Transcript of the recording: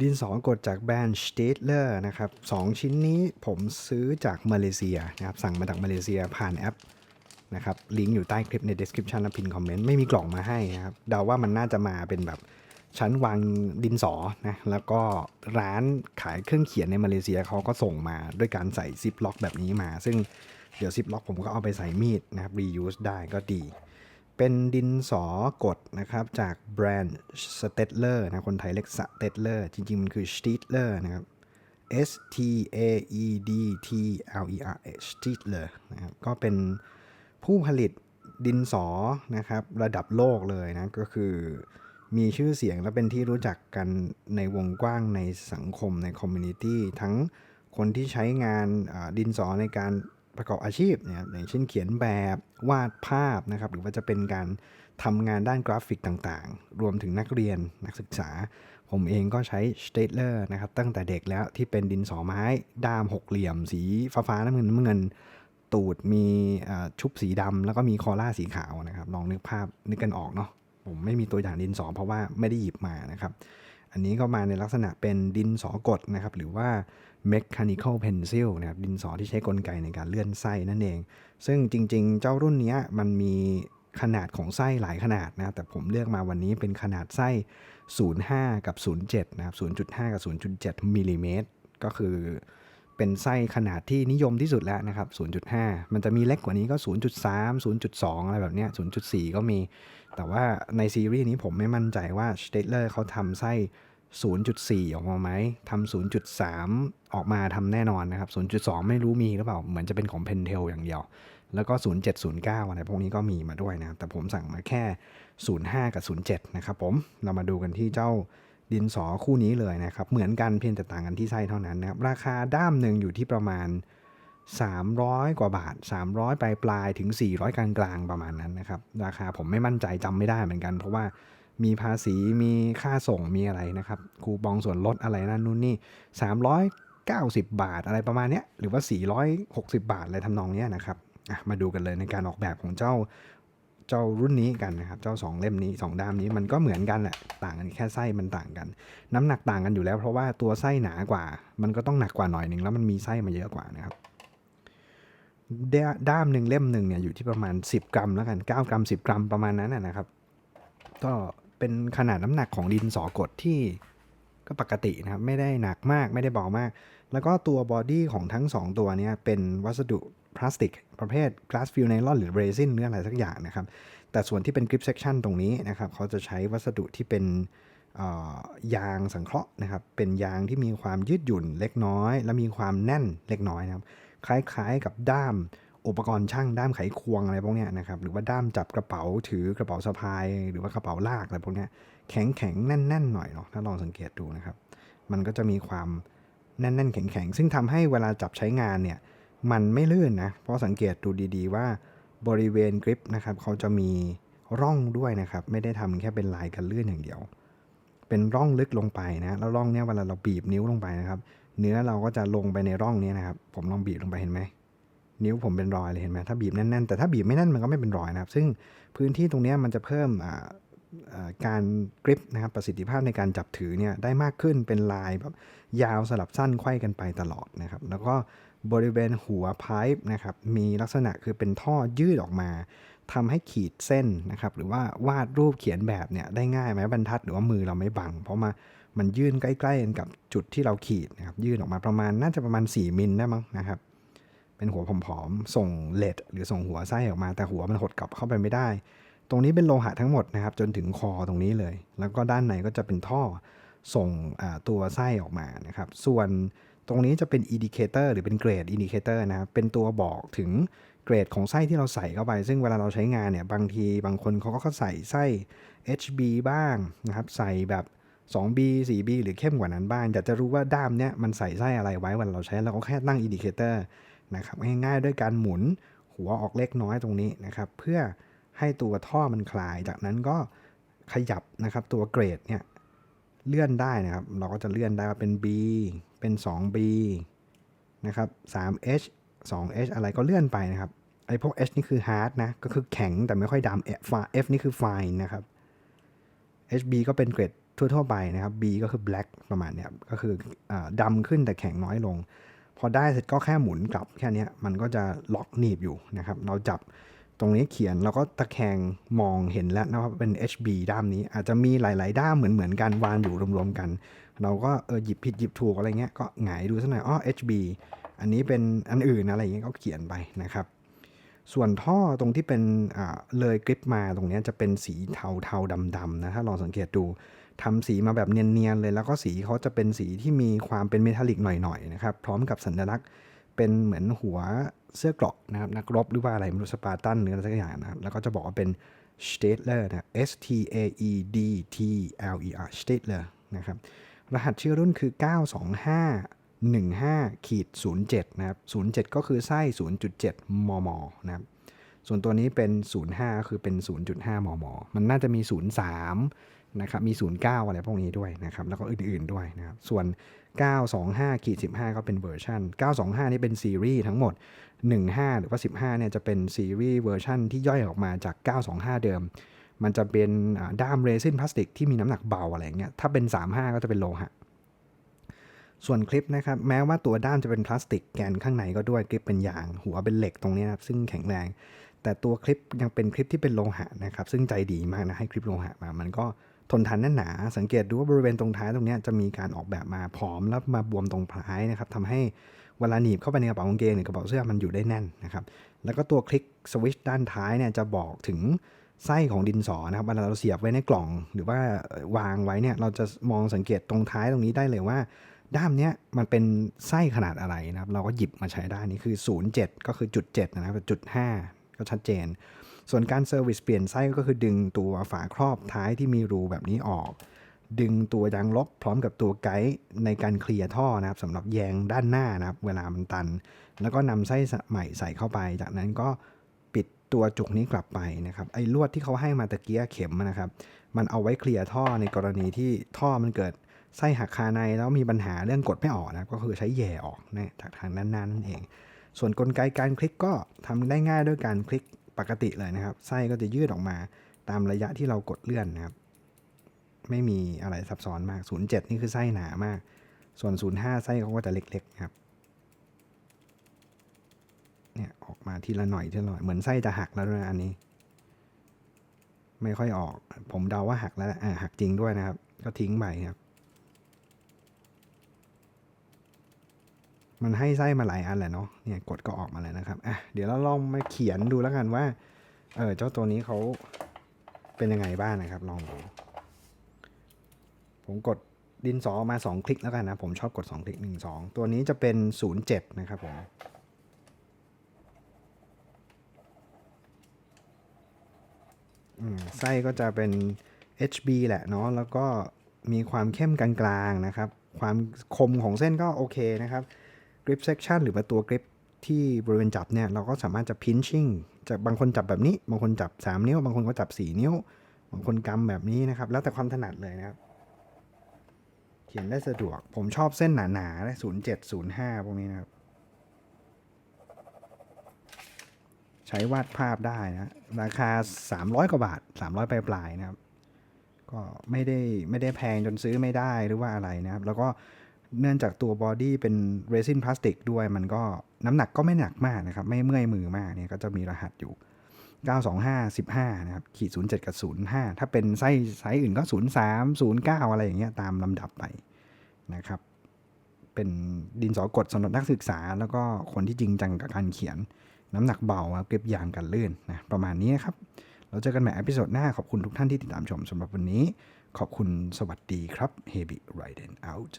ดินสอกดจากแบรนด์ Staedtler นะครับสองชิ้นนี้ผมซื้อจากมาเลเซียนะครับสั่งมาจากมาเลเซียผ่านแอปนะครับลิงก์อยู่ใต้คลิปใน description และพินคอมเมนต์ไม่มีกล่องมาให้นะครับเดาว่ามันน่าจะมาเป็นแบบชั้นวางดินสอนะแล้วก็ร้านขายเครื่องเขียนในมาเลเซียเขาก็ส่งมาด้วยการใส่ซิปล็อกแบบนี้มา ซึ่งเดี๋ยวซิปล็อกผมก็เอาไปใส่มีดนะครับ reuse ได้ก็ดี เป็นดินสอกดนะครับจากแบรนด์ s t e d l e r นะคนไทยเรียก s t e d l e r จริง ๆ มันคือ s t e d l e r นะครับ S T A E D T L E R S t e d l e r นะครับก็เป็นผู้ผลิตดินสอนะครับระดับโลกเลยนะก็คือมีชื่อเสียงและเป็นที่รู้จักกันในวงกว้างในสังคมในคอมมูนิตี้ทั้งคนที่ใช้งานดินสอในการ ประกอบอาชีพเนี่ยอย่างเช่นเขียนแบบวาดภาพนะครับหรือว่าจะเป็นการทำงานด้านกราฟิกต่างๆ รวมถึงนักเรียนนักศึกษา ผมเองก็ใช้ s t a d l e r นะครับตั้งแต่เด็กแล้วที่เป็นดินสอไม้ ด้ามหกเหลี่ยม สีฟ้าๆน้ำเงินน้ำเงิน ตูดมีชุบสีดำแล้วก็มีคอล่าสีขาวนะครับลองนึกภาพนึกกันออกเนาะผมไม่มีตัวอย่างดินสอเพราะว่าไม่ได้หยิบมานะครับ อันนี้ก็มาในลักษณะเป็นดินสอกดนะครับ หรือว่า mechanical pencil นะครับดินสอที่ใช้กลไกในการเลื่อนไส้นั่นเอง ซึ่งจริงๆ เจ้ารุ่นนี้มันมีขนาดของไส้หลายขนาดนะแต่ผมเลือกมาวันนี้เป็นขนาดไส้ 05 กับ 07 นะครับ 0.5 กับ 0.7มิลลิเมตรก็คือ เป็นไส้ขนาดที่นิยมที่สุดแล้วนะครับ 0.5 มันจะมีเล็กกว่านี้ก็ 0.3 0.2 อะไรแบบเนี้ย 0.4 ก็มี แต่ว่าในซีรีส์นี้ผมไม่มั่นใจว่า s t a d l e r เขาทำไส้ 0.4 ออกมาไหมทำ0.3 ออกมาทำแน่นอนนะครับ 0.2 ไม่รู้มีหรือเปล่า เหมือนจะเป็นของ Pentel อย่างเดียว แล้วก็ 0709 อะไรพวกนี้ก็มีมาด้วยนะ แต่ผมสั่งมาแค่ 05 กับ 07 นะครับผม เรามาดูกันที่เจ้า ดินสอคู่นี้เลยนะครับ เหมือนกันเพียงแต่ต่างกันที่ไส้เท่านั้นนะครับ ราคาด้ามหนึ่งอยู่ที่ประมาณ 300 กว่าบาท 300 ปลายปลายถึง 400 กลางกลางๆประมาณนั้นนะครับ ราคาผมไม่มั่นใจจำไม่ได้เหมือนกัน เพราะว่ามีภาษีมีค่าส่งมีอะไรนะครับ คูปองส่วนลดอะไรนั่นนู่นนี่ 390 บาทอะไรประมาณเนี้ยหรือว่า 460 บาทอะไรทำนองเนี้ยนะครับมาดูกันเลยในการออกแบบของเจ้า เจ้ารุ่นนี้กันนะครับเจ้า 2 เล่มนี้ 2 ด้ามนี้มันก็เหมือนกันแหละต่างกันแค่ไส้มันต่างกัน น้ำหนักต่างกันอยู่แล้ว เพราะว่าตัวไส้หนากว่า มันก็ต้องหนักกว่าหน่อยหนึ่งแล้วมันมีไส้มาเยอะกว่านะครับด้าด้ามหนึ่งเล่มหนึ่งเนี่ยอยู่ที่ประมาณ 10 กรัมแล้วกัน9กรัม 10 กรัมประมาณนั้นนะครับ ก็เป็นขนาดน้ำหนักของดินสอกดที่ก็ปกตินะครับ ไม่ได้หนักมากไม่ได้เบามาก แล้วก็ตัวบอดี้ของทั้ง 2 ตัวเนี้เป็นวัสดุพลาสติกประเภท glass fill nylon หรือ resin หรืออะไรสักอย่างนะครับ แต่ส่วนที่เป็น grip section ตรงนี้นะครับเขาจะใช้วัสดุที่เป็นยางสังเคราะห์นะครับ เป็นยางที่มีความยืดหยุ่นเล็กน้อย และมีความแน่นเล็กน้อยนะครับ คล้ายๆกับด้ามอุปกรณ์ช่างด้ามไขควงอะไรพวกนี้นะครับ หรือว่าด้ามจับกระเป๋าถือกระเป๋าสะพาย หรือว่ากระเป๋าลากอะไรพวกนี้แข็งแข็งๆแน่นๆหน่อยเนาะถ้าลองสังเกตดูนะครับ มันก็จะมีความแน่นๆแข็งๆซึ่งทำให้เวลาจับใช้งานเนี่ย มันไม่ลื่นนะ เพราะสังเกตดูดีๆว่าบริเวณกริปนะครับเขาจะมีร่องด้วยนะครับ ไม่ได้ทำแค่เป็นลายกันลื่นอย่างเดียว เป็นร่องลึกลงไปนะแล้วร่องเนี้ยเวลาเราบีบนิ้วลงไปนะครับ เนื้อเราก็จะลงไปในร่องนี้นะครับ ผมลองบีบลงไปเห็นไหมนิ้วผมเป็นรอยเลยเห็นไหมถ้าบีบแน่นๆแต่ถ้าบีบไม่แน่นมันก็ไม่เป็นรอยนะครับ ซึ่งพื้นที่ตรงเนี้ยมันจะเพิ่มอ่า การกริปนะครับประสิทธิภาพในการจับถือเนี่ยได้มากขึ้นเป็นลายแบบยาวสลับสั้นไขว้กันไปตลอดนะครับ แล้วก็บริเวณหัวไพป์นะครับมีลักษณะคือเป็นท่อยืดออกมาทำให้ขีดเส้นนะครับหรือว่าวาดรูปเขียนแบบเนี่ยได้ง่ายไหมบรรทัดหรือว่ามือเราไม่บัง เพราะมามันยื่นใกล้ๆกันกับจุดที่เราขีดนะครับยื่นออกมาประมาณน่าจะประมาณ 4มิลได้มั้งนะครับเป็นหัวผอมๆส่งเลดหรือส่งหัวไส้ออกมาแต่หัวมันหดกลับเข้าไปไม่ได้ ตรงนี้เป็นโลหะทั้งหมดนะครับ จนถึงคอตรงนี้เลย แล้วก็ด้านในก็จะเป็นท่อส่งตัวไส้ออกมานะครับ ส่วนตรงนี้จะเป็นอินดิเคเตอร์หรือเป็นเกรดอินดิเคเตอร์นะครับ เป็นตัวบอกถึงเกรดของไส้ที่เราใส่เข้าไป ซึ่งเวลาเราใช้งานเนี่ย บางทีบางคนเขาก็ใส่ไส้ HB บ้างนะครับ ใส่แบบ 2B 4B หรือเข้มกว่านั้นบ้าง อยากจะรู้ว่าด้ามเนี้ยมันใส่ไส้อะไรไว้เวลาเราใช้เราก็แค่ตั้งอินดิเคเตอร์นะครับ ง่ายๆด้วยการหมุนหัวออกเล็กน้อยตรงนี้นะครับ เพื่อ ให้ตัวท่อมันคลาย จากนั้นก็ขยับนะครับตัวเกรดเนี่ยเลื่อนได้นะครับ เราก็จะเลื่อนได้ว่าเป็น B เป็น 2B นะครับ 3H 2H อะไรก็เลื่อนไปนะครับ ไอพวก H นี่คือ hard นะ ก็คือแข็งแต่ไม่ค่อยดำ F F นี่คือ fine นะครับ HB ก็เป็นเกรดทั่วๆไปนะครับ B ก็คือ black ประมาณเนี้ยก็คืออดำขึ้นแต่แข็งน้อยลง พอได้เสร็จก็แค่หมุนกลับแค่นี้มันก็จะล็อกหนีบอยู่นะครับ เราจับ ตรงนี้เขียนเราก็ตะแคงมองเห็นแล้วนะครับเป็น HB ด้ามนี้ อาจจะมีหลาย ๆ ด้ามเหมือนๆกันวางอยู่รวมๆกัน เราก็เออหยิบผิดหยิบถูกอะไรเงี้ยก็หงายดูสักหน่อยอ้อ HB อันนี้เป็นอันอื่นอะไรเงี้ยก็เขียนไปนะครับ ส่วนท่อตรงที่เป็นเลยกริปมาตรงนี้จะเป็นสีเทาเทาดำดำๆนะถ้าลองสังเกตดูทำสีมาแบบเนียนๆเลยแล้วก็สีเขาจะเป็นสีที่มีความเป็นเมทัลลิกหน่อยๆนะครับพร้อมกับสัญลักษณ์ เป็นเหมือนหัวเสื้อกราะนะครับนักรบหรือว่าอะไรไม่รู้สปาร์ตันหรืออะไรสักอย่างนะครับแล้วก็จะบอกว่าเป็น Stadler นะ S T A E D T L E R Stadler นะครับรหัสชื่อรุ่นคือ 925 15ขีด07 นะครับ 07 ก็คือไส้ 0.7 มม นะครับ ส่วนตัวนี้เป็น 05 คือเป็น 0.5 มม มันน่าจะมี 03 นะครับ มี 09 อะไรพวกนี้ด้วยนะครับ แล้วก็อื่นๆด้วยนะครับ ส่วน 925ขีด15 ก็เป็นเวอร์ชัน925 นี่เป็นซีรีส์ทั้งหมด 15 หรือว่า 15 เนี่ยจะเป็นซีรีส์เวอร์ชันที่ย่อยออกมาจาก 925 เดิม มันจะเป็นด้ามเรซินพลาสติกที่มีน้ำหนักเบาอะไรอย่างเงี้ย ถ้าเป็น 35 ก็จะเป็นโลหะ ส่วนคลิปนะครับ แม้ว่าตัวด้ามจะเป็นพลาสติกแกนข้างในก็ด้วยคลิปเป็นยาง หัวเป็นเหล็กตรงนี้นะครับซึ่งแข็งแรง แต่ตัวคลิปยังเป็นคลิปที่เป็นโลหะนะครับ ซึ่งใจดีมากนะให้คลิปโลหะมา มันก็ ทนทานแน่นหนา สังเกตดูว่าบริเวณตรงท้ายตรงนี้จะมีการออกแบบมาผอมแล้วมาบวมตรงท้ายนะครับทำให้เวลาหนีบเข้าไปในกระเป๋ากางเกงหรือกระเป๋าเสื้อมันอยู่ได้แน่นนะครับ แล้วก็ตัวคลิกสวิตช์ด้านท้ายเนี่ยจะบอกถึงไส้ของดินสอนะครับเวลาเราเสียบไว้ในกล่อง หรือว่าวางไว้เนี่ยเราจะมองสังเกตตรงท้ายตรงนี้ได้เลยว่า ด้ามเนี้ยมันเป็นไส้ขนาดอะไรนะครับ เราก็หยิบมาใช้ได้นี่คือ 07 ก็คือจุด7นะครับจุด5ก็ชัดเจน ส่วนการเซอร์วิสเปลี่ยนไส้ก็คือดึงตัวฝาครอบท้ายที่มีรูแบบนี้ออก ดึงตัวยางลบพร้อมกับตัวไกด์ในการเคลียร์ท่อนะครับสำหรับแยงด้านหน้านะครับ เวลามันตัน แล้วก็นำไส้ใหม่ใส่เข้าไป จากนั้นก็ปิดตัวจุกนี้กลับไปนะครับไอ้ลวดที่เขาให้มาตะเกียเข็มนะครับ มันเอาไว้เคลียร์ท่อในกรณีที่ท่อมันเกิดไส้หักคาในแล้วมีปัญหาเรื่องกดไม่ออกนะก็คือใช้แย่ออกนะจากทางด้านหน้านั่นเอง ส่วนกลไกการคลิกก็ทำได้ง่ายด้วยการคลิก ปกติเลยนะครับ ไส้ก็จะยืดออกมาตามระยะที่เรากดเลื่อนนะครับ ไม่มีอะไรซับซ้อนมาก 07 นี่คือไส้หนามาก ส่วน 05 ไส้เขาก็จะเล็กๆครับ เนี่ยออกมาทีละหน่อยทีละหน่อย เหมือนไส้จะหักแล้วด้วยนะอันนี้ ไม่ค่อยออก ผมเดาว่าหักแล้วแหละอ่าหักจริงด้วยนะครับ ก็ทิ้งไปครับ มันให้ไส้มาหลายอันแหละเนาะเนี่ยกดก็ออกมาแล้วนะครับอะเดี๋ยวเราลองมาเขียนดูแล้วกันว่าเออเจ้าตัวนี้เขาเป็นยังไงบ้างนะครับ ลองดูผมกดดินสอมา 2 คลิกแล้วกันนะ ผมชอบกด 2 คลิก 1 2 ตัวนี้จะเป็น 07 นะครับผมอืมไส้ก็จะเป็น HB แหละเนาะแล้วก็มีความเข้มกลางๆนะครับ ความคมของเส้นก็โอเคนะครับ grip section หรือว่าตัว grip ที่บริเวณจับเนี่ยเราก็สามารถจะ pinching จะบางคนจับแบบนี้ บางคนจับ 3 นิ้ว บางคนก็จับ 4 นิ้ว บางคนกำแบบนี้นะครับ แล้วแต่ความถนัดเลยนะครับ เขียนได้สะดวก ผมชอบเส้นหนาๆเลย07 05พวกนี้นะครับ ใช้วาดภาพได้นะ ราคา 300 กว่าบาท 300 ปลายๆนะครับ ก็ไม่ได้ไม่ได้แพงจนซื้อไม่ได้หรือว่าอะไรนะครับ แล้วก็ เนื่องจากตัวบอดี้เป็นเรซินพลาสติกด้วย มันก็น้ำหนักก็ไม่หนักมากนะครับ ไม่เมื่อยมือมากเนี่ยก็จะมีรหัสอยู่ 925 15 นะครับ ขีด 07 กับ 05 ถ้าเป็นไส้ไซส์อื่นก็ 03 09 อะไรอย่างเงี้ยตามลำดับไปนะครับ เป็นดินสอกดสำหรับนักศึกษา แล้วก็คนที่จริงจังกับการเขียน น้ำหนักเบาครับเก็บยางกันลื่นนะประมาณนี้นะครับ เราเจอกันใหม่อพิโซดหน้าขอบคุณทุกท่านที่ติดตามชมสำหรับวันนี้ ขอบคุณสวัสดีครับ Heavy Riding Out